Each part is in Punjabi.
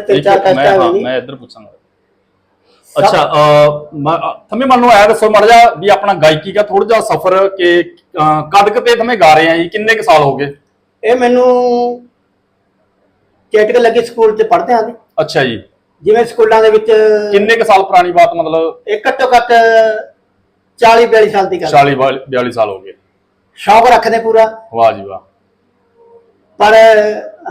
ਤਿੰਨ ਚਾਰ ਮੈਂ ਕਸ਼ਟਾਂ ਹਾਂ ਨੇ ਮੈਂ ਇੱਧਰ ਪੁੱਛਾਂਗਾ। ਅੱਛਾ ਅ ਥਮੇ ਮੈਨੂੰ ਆਇਆ ਦੱਸੋ ਮੜ ਜਾ ਵੀ ਆਪਣਾ ਗਾਇਕੀ ਦਾ ਥੋੜਾ ਜਿਹਾ ਸਫ਼ਰ ਕਿ ਅਹ, ਕਦ ਕੁ ਤੇ ਥਮੇ ਗਾ ਰਹੇ ਆ ਜੀ? ਕਿੰਨੇ ਕੁ ਸਾਲ ਹੋ ਗਏ? ਇਹ ਮੈਨੂੰ ਚੈਟਕ ਲੱਗੇ ਸਕੂਲ 'ਚ ਪੜ੍ਹਦੇ ਆਂ ਅੱਛਾ ਜੀ। ਜਿਵੇਂ ਸਕੂਲਾਂ ਦੇ ਵਿੱਚ ਕਿੰਨੇ ਕੁ ਸਾਲ ਪੁਰਾਣੀ ਬਾਤ ਮਤਲਬ? ਇਹ ਘੱਟੋ ਘੱਟ 40 42 ਸਾਲ ਦੀ ਗੱਲ। 40 42 ਸਾਲ ਹੋ ਗਏ। ਸ਼ੌਕ ਰੱਖਦੇ ਪੂਰਾ। ਵਾਹ ਜੀ ਵਾਹ। ਪਰ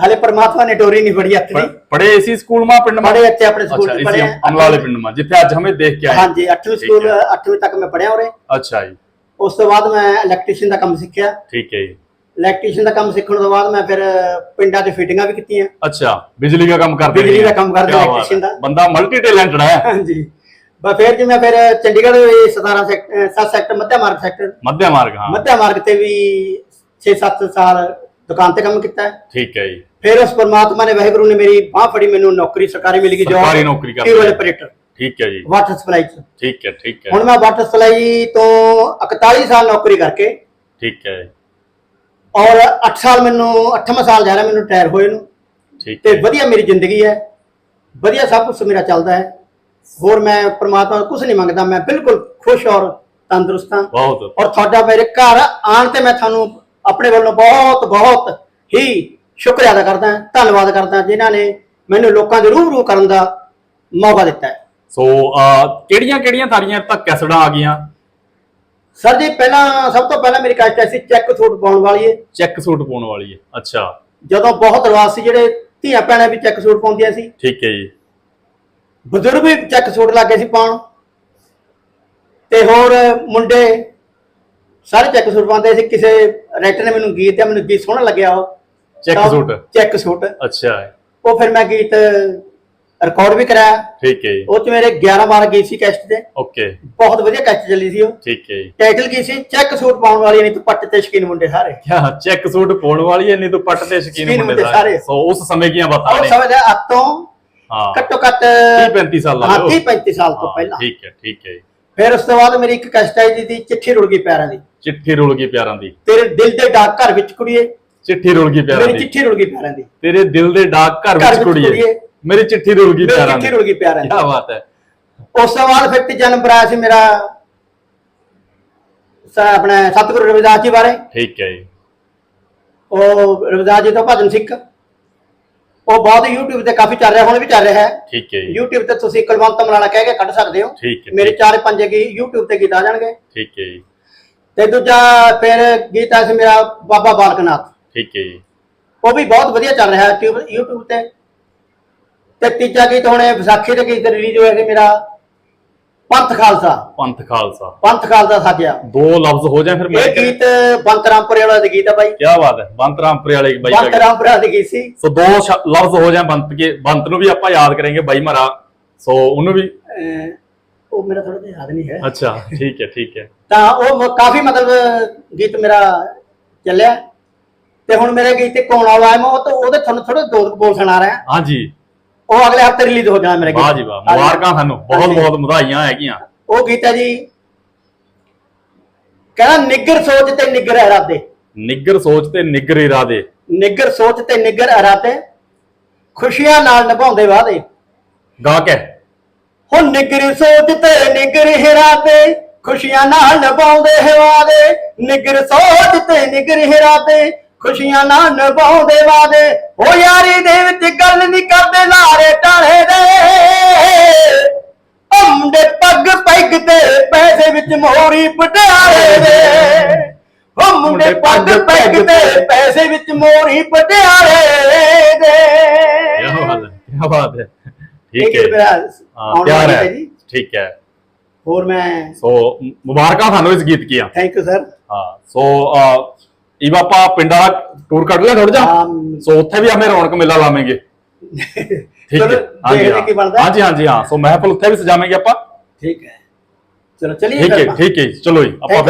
ਹਲੇ ਪਰਮਾਤਮਾ ਨੇ ਡੋਰੀ ਨਹੀਂ ਫੜੀ ਹੱਥ ਦੀ। ਪੜੇ ਇਸੀ ਸਕੂਲ ਮਾ ਪਿੰਡ ਮਾ ਬੜੇ ਇੱਥੇ ਆਪਣੇ ਸਕੂਲ ਅੱਛਾ 'ਚ ਇਸੀ ਪੜ੍ਹੇ ਅਨਵਾਲੇ ਪਿੰਡ ਮਾ ਜਿੱਥੇ ਅੱਜ ਹਮੇ ਦੇਖ ਕੇ ਆਏ। ਹਾਂਜੀ 8ਵੀਂ ਠੀਕ ਸਕੂਲ ਹੈ। 8ਵੀਂ ਤੱਕ ਮੈਂ ਪੜ੍ਹਿਆ ਉਰੇ। ਅੱਛਾ ਜੀ। ਉਸ ਤੋਂ ਬਾਅਦ ਮੈਂ ਇਲੈਕਟ੍ਰੀਸ਼ੀਅਨ ਦਾ ਕੰਮ ਸਿੱਖਿਆ। ਠੀਕ ਹੈ ਜੀ। ਇਲੈਕਟ੍ਰੀਸ਼ੀਅਨ ਦਾ ਕੰਮ ਸਿੱਖਣ ਤੋਂ ਬਾਅਦ ਮੈਂ ਫਿਰ ਪਿੰਡਾਂ 'ਚ ਫਿਟਿੰਗਾਂ ਵੀ ਕੀਤੀਆਂ। ਅੱਛਾ ਬਿਜਲੀ ਦਾ ਕੰਮ ਕਰਦੇ ਬਿਜਲੀ ਦਾ। ਕੰਮ ਕਰਦੇ है। ਦਾ। ਬੰਦਾ ਮਲਟੀ ਟੈਲੈਂਟਡ ਹੈ। ਹਾਂਜੀ। ਬਸ ਫਿਰ ਜੇ ਮੈਂ ਫਿਰ ਚੰਡੀਗੜ੍ਹ 17 ਸੈਕਟਰ 7 ਸੈਕਟਰ ਮੱਧਿਆ ਮਾਰਗ ਸੈਕਟਰ ਮੱਧਿਆ ਮਾਰਗ ਹਾਂ। ਮੱਧਿਆ ਮਾਰਗ ਤੇ ਵੀ 6-7 ਸਾਲ ਦੁਕਾਨ ਤੇ ਕੰਮ ਕੀਤਾ ਹੈ। ਠੀਕ ਹੈ ਜੀ। ਫਿਰ ਉਸ ਪਰਮਾਤਮਾ ਨੇ ਵਾਹਿਗੁਰੂ ਨੇ ਮੇਰੀ ਬਾਹ ਫੜੀ ਮੈਨੂੰ ਨੌਕਰੀ ਸਰਕਾਰੀ ਮਿਲ ਗਈ ਜੋਬ ਸਰਕਾਰੀ ਨੌਕਰੀ ਟਿਊਬਲ। ਆਪਰੇਟਰ ਠੀਕ ਹੈ ਜੀ। ਵਾਟਰ ਸਪਲਾਈ ਚ। ਠੀਕ ਹੈ ਠੀਕ ਹੈ। ਹੁਣ ਮੈਂ ਵਾਟਰ ਸਪਲਾਈ ਤੋਂ 41 ਸਾਲ ਨੌਕਰੀ ਕਰਕੇ ਠੀਕ ਹੈ। ਔਰ 8 ਸਾਲ ਮੈਨੂੰ 8ਵਾਂ ਸਾਲ ਜਾ ਰਿਹਾ ਮੈਨੂੰ ਰਿਟਾਇਰ ਹੋਏ ਨੂੰ। ਠੀਕ ਤੇ ਵਧੀਆ ਮੇਰੀ ਜ਼ਿੰਦਗੀ ਹੈ। ਵਧੀਆ ਸਭ ਕੁਝ ਮੇਰਾ ਚੱਲਦਾ ਹੈ। ਹੋਰ ਮੈਂ ਪ੍ਰਮਾਤਮਾ ਕੁਝ ਨਹੀਂ ਮੰਗਦਾ। ਮੈਂ ਬਿਲਕੁਲ ਖੁਸ਼ ਔਰ ਤੰਦਰੁਸਤ ਹਾਂ। ਬਹੁਤ। ਔਰ ਤੁਹਾਡਾ ਮੇਰੇ ਘਰ ਆਣ ਤੇ ਮੈਂ ਤੁਹਾਨੂੰ ਆਪਣੇ ਵੱਲੋਂ ਬਹੁਤ ਬਹੁਤ ਹੀ ਸ਼ੁਕਰ ਅਦਾ ਕਰਦਾ ਹਾਂ ਧੰਨਵਾਦ ਕਰਦਾ ਜਿਨ੍ਹਾਂ ਨੇ ਮੈਨੂੰ ਲੋਕਾਂ ਦੇ ਰੂਬਰੂ ਕਰਨ ਦਾ ਮੌਕਾ ਦਿੱਤਾ ਹੈ। ਸੋ ਕਿਹੜੀਆਂ ਕਿਹੜੀਆਂ ਤਾਰੀਆਂ ਤੱਕ ਕੈਸੜਾਂ ਆ ਗਈਆਂ? ਸਰ ਜੀ ਪਹਿਲਾਂ ਸਭ ਤੋਂ ਪਹਿਲਾਂ ਮੇਰੀ ਕਾਸਟ ਸੀ ਚੈੱਕ ਸੂਟ ਪਾਉਣ ਵਾਲੀ ਹੈ ਚੈੱਕ ਸੂਟ ਪਾਉਣ ਵਾਲੀ ਹੈ ਅੱਛਾ। ਜਦੋਂ ਬਹੁਤ ਰਿਵਾਜ ਸੀ ਜਿਹੜੇ ਧੀਆਂ ਭੈਣਾਂ ਵੀ ਚੈੱਕ ਸੂਟ ਪਾਉਂਦੀਆਂ ਸੀ। ਠੀਕ ਹੈ ਜੀ। ਬਜ਼ੁਰਗ ਵੀ ਚੈੱਕ ਸੂਟ ਲੱਗੇ ਸੀ ਪਾਉਣ। ਤੇ ਹੋਰ ਮੁੰਡੇ ਸਾਰੇ ਚੈੱਕ ਸੂਟ ਪਾਉਂਦੇ ਸੀ ਕਿਸੇ ਰਾਈਟਰ ਨੇ ਮੈਨੂੰ ਗੀਤ ਦਿਆ ਮੈਨੂੰ ਗੀਤ ਸੋਹਣਾ ਲੱਗਿਆ ਉਹ ਚੈੱਕ ਤਾਂ ਸੂਟ ਚੈੱਕ ਸੂਟ ਅੱਛਾ। ਉਹ ਫਿਰ ਮੈਂ ਗੀਤ ਰਿਕਾਰਡ ਵੀ ਕਰਾਇਆ। ਠੀਕ ਹੈ ਜੀ। ਉਹ ਚ ਮੇਰੇ 11 12 ਗੀਤ ਸੀ ਕੈਸਟ ਦੇ। ਓਕੇ ਬਹੁਤ ਵਧੀਆ ਕੈਸਟ ਚੱਲੀ ਸੀ ਉਹ। ਠੀਕ ਹੈ ਜੀ। ਟਾਈਟਲ ਕੀ ਸੀ? ਚੈੱਕ ਸੂਟ ਪਾਉਣ ਵਾਲੀ ਨਹੀਂ ਤੂੰ ਪੱਟ ਤੇ ਸ਼ਕੀਨ ਮੁੰਡੇ ਸਾਰੇ। ਕਿਆ? ਚੈੱਕ ਸੂਟ ਪਾਉਣ ਵਾਲੀ ਨਹੀਂ ਤੂੰ ਪੱਟ ਤੇ ਸ਼ਕੀਨ ਮੁੰਡੇ ਸਾਰੇ। ਸੋ ਉਸ ਸਮੇਂ ਦੀਆਂ ਬਾਤਾਂ ਉਹ ਨੇ। ਸਮਝਦਾ ਅੱਜ ਤੋਂ ਹਾਂ। ਘੱਟੋ ਘੱਟ 30 35 ਸਾਲ ਹਾਂ ਦਾ 30 35 ਸਾਲ ਤੋਂ ਪਹਿਲਾਂ। ਠੀਕ ਹੈ ਠੀਕ ਹੈ। ਫਿਰ ਉਸ ਤੋਂ ਬਾਅਦ ਮੇਰੀ ਇੱਕ ਕੈਸਟ ਆਈ ਜਿਹਦੀ ਚਿੱਠੀ ਰੁਲ ਗਈ ਪੈਰਾਂ ਦੀ। ਚਿੱਠੀ ਰੁਲ ਗਈ ਪਿਆਰਾਂ ਦੀ। ਤੇਰੇ ਦਿਲ ਦੇ ਡਾਕ ਘਰ ਵਿੱਚ ਕੁੜੀਏ। ਚਿੱਠੀ ਰੁਲ ਗਈ ਪਿਆਰਾਂ ਮੇਰੀ ਦੀ। ਚਿੱਠੀ ਰੁਲ ਗਈ ਪੈਰਾਂ ਦੀ। ਤੇਰੇ ਦਿਲ ਦੇ ਡਾਕ ਘਰ ਵਿੱਚ ਕੁੜੀਏ। ਮੇਰੀ ਚਿੱਠੀ ਰੁਲ ਗਈ ਮੇਰੀ ਪਿਆਰਾਂ ਦੀ। ਚਿੱਠੀ ਰੁਲ ਗਈ ਪਿਆਰਾਂ ਦੀ। ਕੀ ਬਾਤ ਹੈ। ਉਸ ਤੋਂ ਬਾਅਦ ਫਿਰ ਨੰਬਰ ਆਇਆ ਸੀ ਮੇਰਾ ਸ- ਆਪਣੇ ਸਤਿਗੁਰੂ ਰਵਿਦਾਸ ਜੀ ਬਾਰੇ। ਠੀਕ ਹੈ ਜੀ। ਉਹ ਰਵਿਦਾਸ ਜੀ ਤੋਂ ਭਜਨ ਸਿੱਖ। ਉਹ ਬਹੁਤ YouTube ਤੇ ਕਾਫੀ ਚੱਲ ਰਿਹਾ ਹੁਣ ਵੀ ਚੱਲ ਰਿਹਾ ਹੈ। ਠੀਕ ਹੈ ਜੀ। YouTube ਤੇ ਤੁਸੀਂ ਕੁਲਵੰਤ ਮਲਾਣਾ ਕਹਿ ਕੇ ਕੱਢ ਸਕਦੇ ਹੋ। ਠੀਕ ਹੈ ਮੇਰੇ ਚਾਰ ਪੰਜ ਗੀ YouTube ਤੇ ਗੀਤ ਆ ਜਾਣਗੇ। ਠੀਕ ਹੈ ਜੀ। ਤੇ ਦੂਜਾ ਫਿਰ ਗੀਤ ਸੀ ਮੇਰਾ ਬਾਬਾ ਬਾਲਕ ਨਾਥ ਠੀਕ ਹੈ ਜੀ। ਉਹ ਵੀ ਬਹੁਤ ਵਧੀਆ ਚੱਲ ਰਿਹਾ ਹੈ YouTube YouTube ਤੇ। ਤੇ ਤੀਜਾ ਗੀਤ ਹੁਣ ਇਹ ਵਿਸਾਖੀ ਦੇ ਗੀਤ ਰਿਲੀਜ਼ ਹੋਇਆ ਸੀ ਮੇਰਾ ਪੰਥ ਖਾਲਸਾ। ਪੰਥ ਖਾਲਸਾ। ਪੰਥ ਖਾਲਸਾ ਸਾਜਿਆ। ਦੋ ਲਫ਼ਜ਼ ਹੋ ਜਾਏ ਫਿਰ ਮੈਂ ਇਹ ਗੀਤ ਬੰਤ ਰਾਮਪੁਰੇ ਵਾਲਾ ਦੇ ਗੀਤ ਹੈ ਬਾਈ। ਕੀ ਬਾਤ ਹੈ ਬੰਤ ਰਾਮਪੁਰੇ ਵਾਲੇ ਬਾਈ ਬੰਤ ਦਾ ਰਾਮਪੁਰਾ ਦੇ ਗੀਤ ਸੀ। ਸੋ ਦੋ ਸ਼- ਲਫ਼ਜ਼ ਹੋ ਜਾਏ ਬੰਤ ਕੇ ਬੰਤ ਨੂੰ ਵੀ ਆਪਾਂ ਯਾਦ ਕਰਾਂਗੇ ਬਾਈ ਮਰਾ ਸੋ ਉਹਨੂੰ ਵੀ ਅਹ ਉਹ ਮੇਰਾ ਥੋੜਾ ਜਿਹਾ ਯਾਦ ਨਹੀਂ ਹੈ। ਅੱਛਾ ਠੀਕ ਹੈ ਠੀਕ ਹੈ। ਤਾਂ ਉਹ ਕਾਫੀ ਮਤਲਬ ਗੀਤ ਮੇਰਾ ਚੱਲਿਆ। ਤੇ ਹੁਣ ਮੇਰੇ ਗੀਤ ਤੇ ਕੌਣ ਹੈ ਮੈਂ ਉਹ ਤਾਂ ਉਹਦੇ ਤੁਹਾਨੂੰ ਥੋੜੇ ਦੋ ਬੋਲ ਸੁਣਾ ਰਿਹਾ। ਹਾਂਜੀ। ਉਹ ਅਗਲੇ ਹਫ਼ਤੇ ਰਿਲੀਜ਼ ਹੋ ਜਾਣਾ ਮੇਰੇ ਗੀਤ। ਵਾਹ ਜੀ ਵਾਹ ਮੁਬਾਰਕਾਂ ਤੁਹਾਨੂੰ। ਬਹੁਤ। ਬਹੁਤ ਵਧਾਈਆਂ ਹੈਗੀਆਂ। ਉਹ ਗੀਤ ਹੈ ਜੀ ਕਹਿੰਦਾ ਨਿੱਗਰ ਸੋਚ ਤੇ ਨਿੱਗਰ ਇਰਾਦੇ। ਨਿੱਗਰ ਸੋਚ ਤੇ ਨਿੱਗਰ ਇਰਾਦੇ। ਨਿੱਗਰ ਸੋਚ ਤੇ ਨਿੱਗਰ ਇਰਾਦੇ ਖੁਸ਼ੀਆਂ ਨਾਲ ਨਿਭਾਉਂਦੇ ਵਾਦੇ ਗਾ ਕੇ। ਹੁਣ ਨਿੱਗਰ ਸੋਚ ਤੇ ਨਿੱਗਰ ਇਰਾਦੇ ਖੁਸ਼ੀਆਂ ਨਾਲ ਨਿਭਾਉਂਦੇ ਵਾਦੇ। ਨਿੱਗਰ ਸੋਚ ਤੇ ਨਿੱਗਰ ਇਰਾਦੇ ਖੁਸ਼ੀਆਂ ਨਾਲ ਨਿਭਾਉਂਦੇ ਵਾਦੇ। ਉਹ ਯਾਰੀ ਦੇ ਵਿੱਚ ਗੱਲ ਨਹੀਂ ਕਰਦੇ ਲਾਰੇ ਟਾਲੇ ਦੇ। ਮੁੰਡੇ ਪੱਗ ਪੈਗ ਤੇ ਪੈਸੇ ਵਿੱਚ ਮੋਹਰੀ ਪਟਿਆਲੇ ਦੇ। ਉਹ ਮੁੰਡੇ ਪੱਗ ਪੈਗ ਤੇ ਪੈਸੇ ਵਿੱਚ ਮੋਹਰੀ ਪਟਿਆਲੇ ਦੇ। ਕੀ ਬਾਤ ਹੈ ਕੀ ਬਾਤ ਹੈ। ਠੀਕ ਗੀਤ ਹੈ ਮੇਰਾ ਹਾਂ ਆਉਣ ਪਿਆਰ ਵਾਲਾ ਹੈ ਹੈ ਜੀ ਠੀਕ ਹੈ ਹੋਰ ਮੈਂ ਸੋ ਮ- ਮੁਬਾਰਕਾਂ ਤੁਹਾਨੂੰ ਇਸ ਗੀਤ ਕੀਆਂ ਥੈਂਕ ਯੂ ਸਰ ਹਾਂ ਸੋ ਇਹ ਆਪਾਂ ਪਿੰਡਾਂ ਦਾ ਟੂਰ ਕੱਢ ਲਿਆ ਥੋੜਾ ਜਿਹਾ ਹਾਂ। ਸੋ ਉੱਥੇ ਵੀ ਹਮੇ ਰੌਣਕ ਮੇਲਾ ਲਾਵਾਂਗੇ ਠੀਕ ਹੈ ਚਲੋ, ਹਾਂਜੀ ਦੇਖਦੇ ਕੀ ਹਾਂ। ਬਣਦਾ। ਹਾਂਜੀ ਹਾਂਜੀ ਹਾਂ ਸੋ ਮਹਿਫਲ ਉੱਥੇ ਵੀ ਸਜਾਵਾਂਗੇ ਆਪਾਂ ਠੀਕ ਹੈ ਚਲੋ ਚਲਿਏ ਠੀਕ ਹੈ ਠੀਕ ਹੈ ਜੀ, ਚਲੋ ਜੀ ਆਪਾਂ